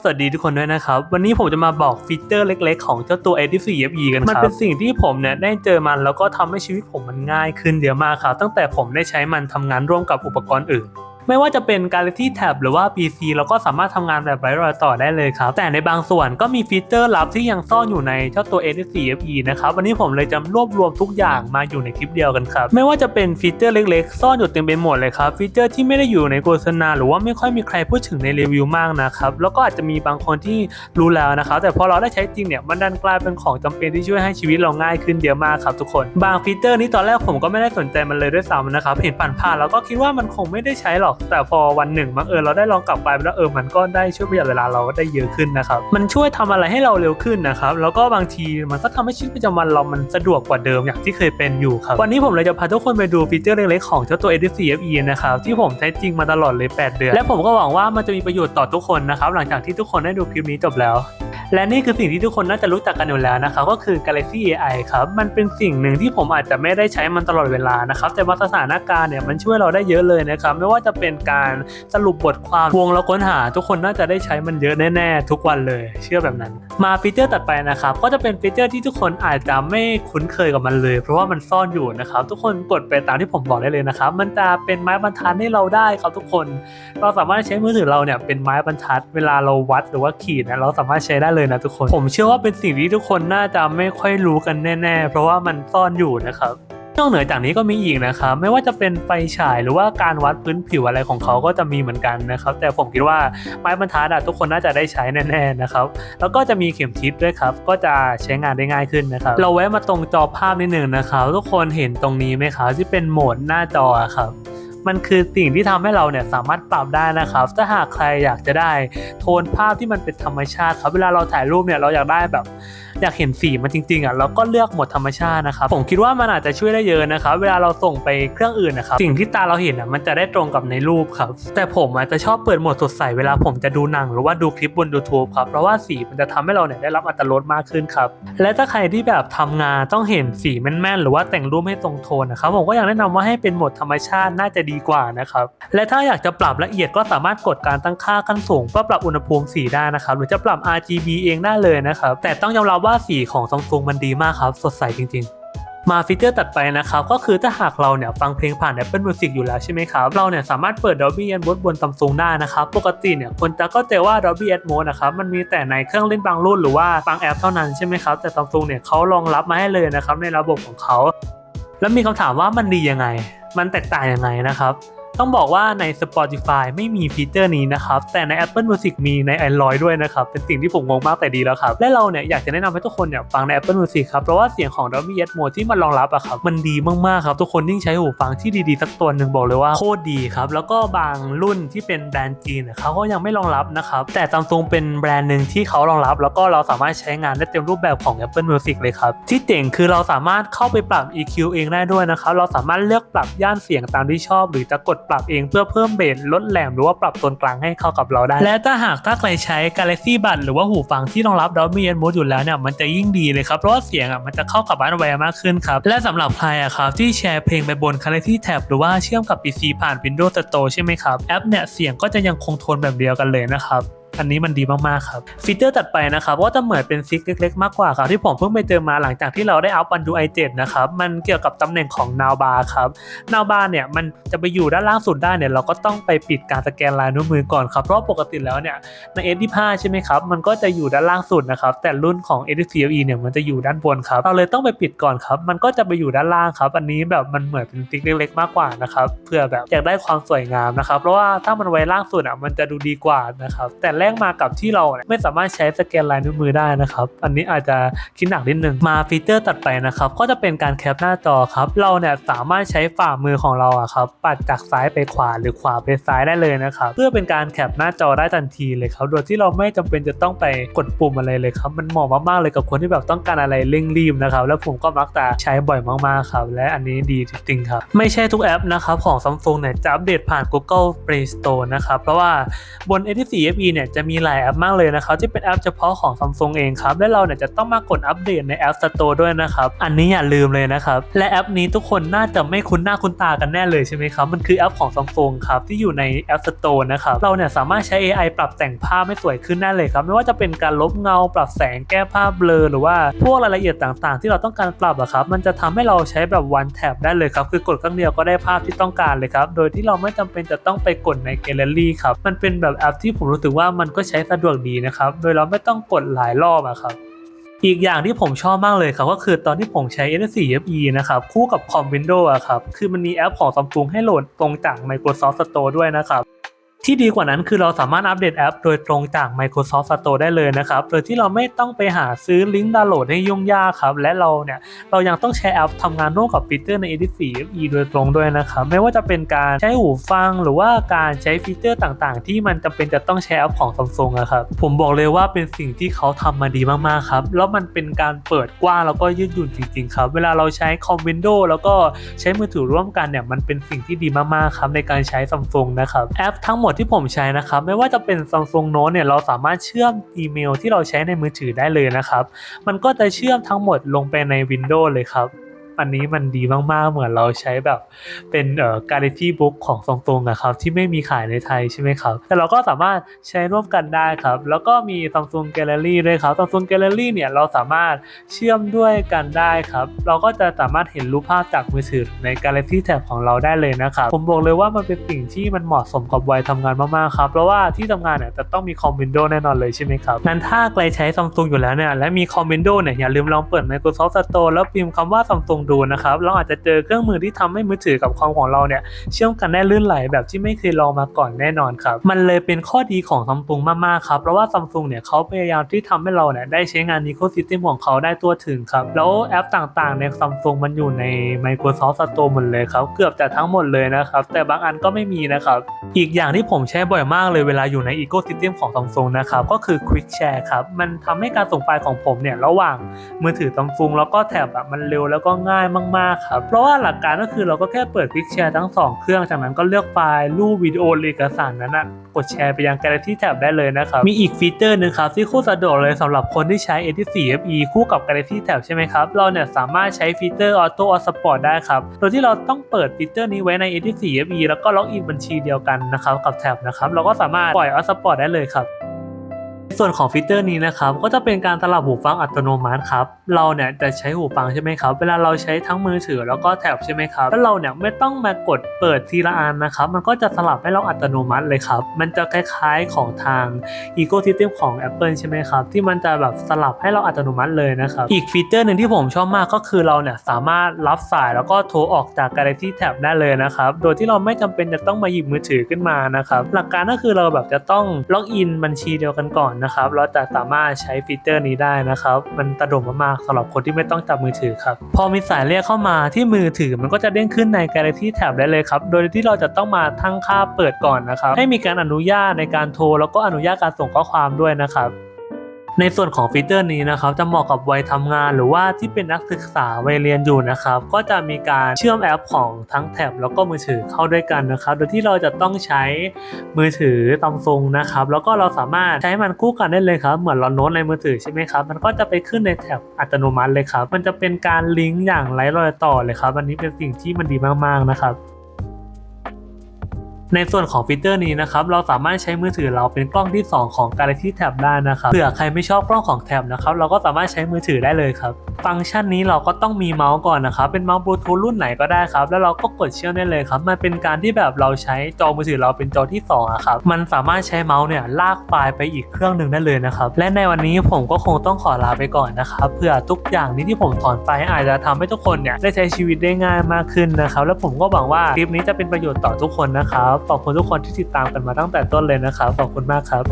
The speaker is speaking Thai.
สวัสดีทุกคนด้วยนะครับ วันนี้ผมจะมาบอกฟีเจอร์เล็กๆ ของเจ้าตัว A4 FE กันครับ มันเป็นสิ่งที่ผมเนี่ยได้เจอมันแล้วก็ทำให้ชีวิตผมมันง่ายขึ้นเยอะมากครับ ตั้งแต่ผมได้ใช้มันทำงานร่วมกับอุปกรณ์อื่น ไม่ว่าจะเป็น Galaxy Tab หรือว่า PC เราก็สามารถทำงานแบบไร้รอยต่อได้เลยครับ แต่ในบางส่วนก็มีฟีเจอร์ลับที่ยังซ่อนอยู่ในเจ้าตัว A4 FE นะครับ วันนี้ผมเลยจะรวบรวมทุกอย่างมาอยู่ในคลิปเดียวกันครับ ไม่ว่าจะเป็นฟีเจอร์เล็กๆ ซ่อนอยู่เต็มไปหมดเลยครับ ฟีเจอร์ที่ไม่ได้อยู่ในโฆษณาหรือว่าไม่ค่อยมีใครพูดถึงในรีวิวมากนะครับ แล้วก็อาจจะมีบางคนที่รู้แล้วนะครับ แต่พอเราได้ใช้จริงเนี่ยมันดันกลายเป็นของจำเป็นที่ช่วยให้ชีวิตเราง่ายขึ้นเยอะมากครับทุกคน บางฟีเจอร์นี้ตอนแรกผมก็ไม่ได้สนใจมันเลยด้วยซ้ำนะครับ เห็นผ่านๆแล้วก็คิดว่ามันคงไม่ได้ใช้หรอกแต่พอวันหนึ่งบังเอิญเราได้ลองกลับไปแล้วเออมันก็ได้ช่วยประหยัดเวลาเราได้เยอะขึ้นนะครับมันช่วยทำอะไรให้เราเร็วขึ้นนะครับแล้วก็บางทีมันก็ทำให้ชีวิตประจำวันเรามันสะดวกกว่าเดิมอย่างที่เคยเป็นอยู่ครับวันนี้ผมเลยจะพาทุกคนไปดูฟีเจอร์เล็กๆของเจ้าตัว Edit CFE นะครับที่ผมใช้จริงมาตลอดเลย 8 เดือน และผมก็หวังว่ามันจะมีประโยชน์ต่อทุกคนนะครับหลังจากที่ทุกคนได้ดูคลิปนี้จบแล้ว และนี่คือสิ่งที่ทุกคนน่าจะรู้จักกันอยู่แล้วนะครับก็คือ Galaxy AI ครับมันเป็นสิ่งหนึ่งที่ผมอาจจะไม่ได้ใช้มันตลอดเวลานะครับแต่ว่าสถานการณ์เนี่ยมันช่วยเราได้เยอะเลยนะครับไม่ว่าจะเป็นการสรุปบทความวงแล้วค้นหา ทุกคนน่าจะได้ใช้มันเยอะแน่ๆ ทุกวันเลย เชื่อแบบนั้น มาฟีเจอร์ตัดไปนะครับก็จะเป็นฟีเจอร์ที่ทุกคนอาจจะไม่คุ้นเคยกับมันเลย เพราะว่ามันซ่อนอยู่นะครับทุกคนกดไปตามที่ผมบอกได้เลยนะครับมันจะเป็นไม้บรรทัดให้เราได้ครับทุกคน เราสามารถใช้มือถือเราเนี่ยเป็นไม้บรรทัด เวลาเราวัดหรือว่าขีดนะเราสามารถใช้ได้เลยนะทุกคน ผมเชื่อว่าเป็นสิ่งที่ทุกคนน่าจะไม่ค่อยรู้กันแน่ ๆ เพราะว่ามันซ่อนอยู่นะครับนอกเหนือจากนี้ก็มีอีกนะครับไม่ว่าจะเป็นไฟฉายหรือว่าการวัดพื้นผิวอะไรของเขาก็จะมีเหมือนกันนะครับแต่ผมคิดว่าไม้บรรทัดอะทุกคนน่าจะได้ใช้แน่ๆนะครับแล้วก็จะมีเข็มทิศด้วยครับก็จะใช้งานได้ง่ายขึ้นนะครับเราแวะมาตรงจอภาพนิดหนึ่งนะครับทุกคนเห็นตรงนี้ไหมครับที่เป็นโหมดหน้าจอครับ มันคือสิ่งที่ทำให้เราเนี่ยสามารถปรับได้นะครับ ถ้าหากใครอยากจะได้โทนภาพที่มันเป็นธรรมชาติครับ เวลาเราถ่ายรูปเนี่ยเราอยากได้แบบ อยากเห็นสีมันจริงๆอะเราก็เลือกโหมดธรรมชาตินะครับผมคิดว่ามันอาจจะช่วยได้เยอะนะครับเวลาเราส่งไปเครื่องอื่นนะครับสิ่งที่ตาเราเห็นอะมันจะได้ตรงกับในรูปครับแต่ผมอาจจะชอบเปิดโหมดสดใสเวลาผมจะดูหนังหรือว่าดูคลิปบน YouTube ครับเพราะว่าสีมันจะทำให้เราเนี่ยได้รับอรรถรสมากขึ้นครับและถ้าใครที่แบบทำงานต้องเห็นสีแม่นๆหรือว่าแต่งรูปให้ตรงโทนนะครับผมก็อยากแนะนำว่าให้เป็นโหมดธรรมชาติน่าจะดีกว่านะครับและถ้าอยากจะปรับละเอียดก็สามารถกดการตั้งค่าขั้นสูงเพื่อปรับอุณหภูมิสีได้นะครับหรือจะปรับ RGB เองได้เลยนะครับแต่ต้องยอมรับว่าสีของซัมซุงมันดีมากครับ สดใสจริง ๆมาฟีเจอร์ตัดไปนะครับก็คือถ้าหากเราเนี่ยฟังเพลงผ่าน Apple Music อยู่แล้วใช่ไหมครับ เราเนี่ยสามารถเปิด Dolby Atmos บนซัมซุงได้นะครับ ปกติเนี่ยคนจะก็ใจว่า Dolby Atmos นะครับมันมีแต่ในเครื่องเล่นบางรุ่นหรือว่าบางแอปเท่านั้นใช่ไหมครับ แต่ซัมซุงเนี่ยเขารองรับมาให้เลยนะครับในระบบของเขา แล้วมีคำถามว่ามันดียังไง มันแตกต่างยังไงนะครับ ต้องบอกว่าใน Spotify ไม่มีฟีเจอร์นี้นะครับ แต่ใน Apple Music มีใน Android ด้วยนะครับ เป็นสิ่งที่ผมงงมากแต่ดีแล้วครับ และเราเนี่ยอยากจะแนะนำให้ทุกคนเนี่ยฟังใน Apple Music ครับ เพราะว่าเสียงของ Dolby Atmos ที่มันรองรับอะครับ มันดีมาก ๆ ครับ ทุกคนยิ่งใช้หูฟังที่ดีๆสักตัวหนึ่งบอกเลยว่าโคตรดีครับ แล้วก็บางรุ่นที่เป็นแบรนด์จีนเนี่ยเขาก็ยังไม่รองรับนะครับ แต่ซัมซุงเป็นแบรนด์หนึ่งที่เขารองรับ แล้วก็เราสามารถใช้งานได้เต็มรูปแบบของ Apple Music เลยครับที่เจ๋งคือเราสามารถเข้าไปปรับ EQ เองได้ด้วยนะครับเราสามารถเลือกปรับย่านเสียงตามที่ชอบ หรือจะกดปรับเองเพื่อเพิ่มเบสลดแหลมหรือว่าปรับโซนกลางให้เข้ากับเราได้ และถ้าหากถ้าใครใช้ Galaxy b u d หรือว่าหูฟังที่รองรับ Dolby Atmos อยู่แล้วเนี่ยมันจะยิ่งดีเลยครับเพราะว่าเสียงอะมันจะเข้ากับบ้านแวร์มากขึ้นครับและสำหรับใครอะครับที่แชร์เพลงไปบน Galaxy Tab หรือว่าเชื่อมกับ PC ผ่าน Windows Store ใช่ไหมครับแอปเนี่ยเสียงก็จะยังคงโทนแบบเดียวกันเลยนะครับ อันนี้มันดีมากๆครับ ฟีเจอร์ตัดไปนะครับว่าจะเหมือนเป็นซิกเล็กๆ มากกว่าครับที่ผมเพิ่งไปเจอมาหลังจากที่เราได้อัพ One UI 7นะครับมันเกี่ยวกับตำแหน่งของ Now Bar ครับ Now Bar เนี่ยมันจะไปอยู่ด้านล่างสุดได้เนี่ยเราก็ต้องไปปิดการสแกนลายนิ้วมือก่อนครับเพราะปกติแล้วเนี่ยใน S25 ใช่ไหมครับมันก็จะอยู่ด้านล่างสุดนะครับแต่รุ่นของ S24e เนี่ยมันจะอยู่ด้านบนครับเราเลยต้องไปปิดก่อนครับมันก็จะไปอยู่ด้านล่างครับ อันนี้แบบมันเหมือนเป็นซิกเล็กๆมากกว่านะครับเพื่อแบบอยากได้ความสวยงามนะครับเพราะว่าถ้ามันไว้ล่างสุดอะมันจะดูดีกว่านะครับแต่แรกมากับที่เราเนี่ยไม่สามารถใช้สแกนลายนิ้วมือได้นะครับ อันนี้อาจจะคิดหนักนิดนึงมาฟีเจอร์ตัดไปนะครับ ก็จะเป็นการแคปหน้าจอครับ เราเนี่ยสามารถใช้ฝ่ามือของเราอะครับ ปัดจากซ้ายไปขวาหรือขวาไปซ้ายได้เลยนะครับ เพื่อเป็นการแคปหน้าจอได้ทันทีเลยครับ โดยที่เราไม่จำเป็นจะต้องไปกดปุ่มอะไรเลยครับ มันเหมาะมากๆเลยกับคนที่แบบต้องการอะไรเร่งรีบนะครับ แล้วผมก็มักจะใช้บ่อยมากๆครับ และอันนี้ดีจริงๆครับ ไม่ใช่ทุกแอปนะครับของ Samsung เนี่ยจะอัปเดตผ่าน Google Play Store นะครับ เพราะว่าบน A4 FE เนี่ยจะมีหลายแอปมากเลยนะครับที่เป็นแอปเฉพาะของ Samsung เองครับและเราเนี่ยจะต้องมากดอัปเดตใน App Store ด้วยนะครับอันนี้อย่าลืมเลยนะครับและแอปนี้ทุกคนน่าจะไม่คุ้นหน้าคุ้นตากันแน่เลยใช่ไหมครับมันคือแอปของ Samsung ครับที่อยู่ใน App Store นะครับเราเนี่ยสามารถใช้ AI ปรับแต่งภาพให้สวยขึ้นได้เลยครับไม่ว่าจะเป็นการลบเงา ปรับแสงแก้ภาพเบลอหรือว่าพวกรายละเอียดต่างๆ ที่เราต้องการปรับอะครับมันจะทำให้เราใช้แบบ one tap ได้เลยครับคือกดครั้งเดียวก็ได้ภาพที่ต้องการเลยครับโดยที่เราไม่จำเป็นจะต้องไปกดในแกลเลอรี่ครับมันเป็นแบบแอปที่ผมรู้สึกว่ามันก็ใช้สะดวกดีนะครับ โดยเราไม่ต้องกดหลายรอบอะครับอีกอย่างที่ผมชอบมากเลยครับก็คือตอนที่ผมใช้ S4 FE นะครับคู่กับคอม Windows อะครับคือมันมีแอปของ Samsung ให้โหลดตรงจาก Microsoft Store ด้วยนะครับ ที่ดีกว่านั้นคือเราสามารถอัปเดตแอปโดยตรงจาก Microsoft Store ได้เลยนะครับ โดยที่เราไม่ต้องไปหาซื้อลิงก์ดาวน์โหลดให้ยุ่งยากครับ และเราเนี่ย เรายังต้องใช้แอปทำงานร่วมกับฟีเจอร์ใน A4 FE โดยตรงด้วยนะครับ ไม่ว่าจะเป็นการใช้หูฟังหรือว่าการใช้ฟีเจอร์ต่างๆ ที่มันจำเป็นจะต้องใช้แอปของ Samsung อะครับ ผมบอกเลยว่าเป็นสิ่งที่เขาทำมาดีมากๆครับ แล้วมันเป็นการเปิดกว้างแล้วก็ยืดหยุ่นจริงๆครับ เวลาเราใช้คอม Windows แล้วก็ใช้มือถือร่วมกันเนี่ย มันเป็นสิ่งที่ดีมากๆครับในการใช้ Samsung นะครับ แอปทั้งหมดที่ผมใช้นะครับ ไม่ว่าจะเป็น Samsung Note เนี่ยเราสามารถเชื่อมอีเมลที่เราใช้ในมือถือได้เลยนะครับ มันก็จะเชื่อมทั้งหมดลงไปใน Windows เลยครับ อันนี้มันดีมากๆ เหมือนเราใช้แบบเป็นเอ่อ Galaxy Book ของ Samsung อะครับที่ไม่มีขายในไทยใช่ไหมครับ แต่เราก็สามารถใช้ร่วมกันได้ครับ แล้วก็มี Samsung Gallery ด้วยครับ Samsung Gallery เนี่ยเราสามารถเชื่อมด้วยกันได้ครับ เราก็จะสามารถเห็นรูปภาพจากมือถือใน Galaxy Tab ของเราได้เลยนะครับ ผมบอกเลยว่ามันเป็นสิ่งที่มันเหมาะสมกับวัยทำงานมากๆครับ เพราะว่าที่ทำงานเนี่ยจะต้องมีคอม Windows แน่นอนเลยใช่ไหมครับ งั้นถ้าใครใช้ Samsung อยู่แล้วเนี่ยและมีคอม Windows เนี่ยอย่าลืมลองเปิด Microsoft Store แล้วพิมพ์คำว่า Samsung ดูนะครับ เราอาจจะเจอเครื่องมือที่ทำให้มือถือกับคอมของเราเนี่ยเชื่อมกันได้ลื่นไหลแบบที่ไม่เคยลองมาก่อนแน่นอนครับ มันเลยเป็นข้อดีของ Samsung มากๆครับ เพราะว่า Samsung เนี่ยเขาพยายามที่ทำให้เราเนี่ยได้ใช้งาน Ecosystem ของเขาได้ตัวถึงครับ แล้วแอปต่างๆใน Samsung มันอยู่ใน Microsoft Store หมดเลยครับ เกือบจะทั้งหมดเลยนะครับ แต่บางอันก็ไม่มีนะครับ อีกอย่างที่ผมใช้บ่อยมากเลยเวลาอยู่ใน Ecosystem ของ Samsung นะครับก็คือ Quick Share ครับ มันทำให้การส่งไฟล์ของผมเนี่ยระหว่างมือถือ Samsung แล้วก็แท็บอะมันเร็วแล้วก็ง่าย่ายมากๆครับ เพราะว่าหลักการก็คือเราก็แค่เปิด Quick Share ทั้ง 2 เครื่องจากนั้นก็เลือกไฟล์รูปวิดีโอหรือเอกสารนั้นนะกดแชร์ไปยัง Galaxy Tab ได้เลยนะครับ มีอีกฟีเจอร์หนึงครับที่โคตรสะดวกเลยสำหรับคนที่ใช้ A4 FE คู่กับ Galaxy Tab ใช่ไหมครับ เราเนี่ยสามารถใช้ฟีเจอร์ Auto Hotspot ได้ครับ โดยที่เราต้องเปิดฟีเจอร์นี้ไว้ใน A4 FE แล้วก็ล็อกอินบัญชีเดียวกันนะครับกับแท็บนะครับ เราก็สามารถปล่อย Hotspot ได้เลยครับ ส่วนของฟีเจอร์นี้นะครับก็จะเป็นการสลับหูฟังอัตโนมัติครับเราเนี่ยจะใช้หูฟังใช่ไหมครับเวลาเราใช้ทั้งมือถือแล้วก็แท็บใช่ไหมครับแล้วเราเนี่ยไม่ต้องมากดเปิดทีละอันนะครับมันก็จะสลับให้เราอัตโนมัติเลยครับมันจะคล้ายๆของทาง Ecosystem ของ Apple ใช่ไหมครับที่มันจะแบบสลับให้เราอัตโนมัติเลยนะครับอีกฟีเจอร์หนึ่งที่ผมชอบมากก็คือเราเนี่ยสามารถรับสายแล้วก็โทรออกจาก Galaxy Tab ได้เลยนะครับโดยที่เราไม่จำเป็นจะต้องมาหยิบมือถือขึ้นมานะครับหลักการก็คือเราแบบจะต้องล็อกอินบัญชีเดียวกันก่อนนะครับ เราจะสามารถใช้ฟีเจอร์นี้ได้นะครับ มันตะดมมากๆสำหรับคนที่ไม่ต้องจับมือถือครับ พอมีสายเรียกเข้ามาที่มือถือมันก็จะเด้งขึ้นใน Galaxy Tab ได้เลยครับ โดยที่เราจะต้องมาทั้งค่าเปิดก่อนนะครับ ให้มีการอนุญาตในการโทร แล้วก็อนุญาตการส่งข้อความด้วยนะครับ ในส่วนของฟีเจอร์นี้นะครับจะเหมาะกับวัยทำงานหรือว่าที่เป็นนักศึกษาวัยเรียนอยู่นะครับ ก็จะมีการเชื่อมแอปของทั้งแท็บแล้วก็มือถือเข้าด้วยกันนะครับโดยที่เราจะต้องใช้มือถือซัมซุงนะครับแล้วก็เราสามารถใช้มันคู่กันได้เลยครับ เหมือนเราโน้ตในมือถือใช่ไหมครับมันก็จะไปขึ้นในแท็บอัตโนมัติเลยครับมันจะเป็นการลิงก์อย่างไร้รอยต่อเลยครับอันนี้เป็นสิ่งที่มันดีมากๆนะครับ ในส่วนของฟีเจอร์นี้นะครับเราสามารถใช้มือถือเราเป็นกล้องที่ 2 ของ Galaxy Tab ได้นะครับเผื่อใครไม่ชอบกล้องของแท็บนะครับเราก็สามารถใช้มือถือได้เลยครับฟังก์ชันนี้เราก็ต้องมีเมาส์ก่อนนะครับเป็นเมาส์บลูทูธรุ่นไหนก็ได้ครับแล้วเราก็กดเชื่อมได้เลยครับมันเป็นการที่แบบเราใช้จอมือถือเราเป็นจอที่2อะครับมันสามารถใช้เมาส์เนี่ยลากไฟล์ไปอีกเครื่องหนึ่งได้เลยนะครับและในวันนี้ผมก็คงต้องขอลาไปก่อนนะครับเผื่อทุกอย่างนี้ที่ผมสอนไปอาจจะทำให้ทุกคนเนี่ยได้ใช้ชีวิตได้ง่ายมากขึ้นนะครับ และผมก็หวังว่าคลิปนี้จะเป็นประโยชน์ต่อทุกคนนะครับขอบคุณทุกคนที่ติดตามกันมาตั้งแต่ต้นเลยนะครับ ขอบคุณมากครับ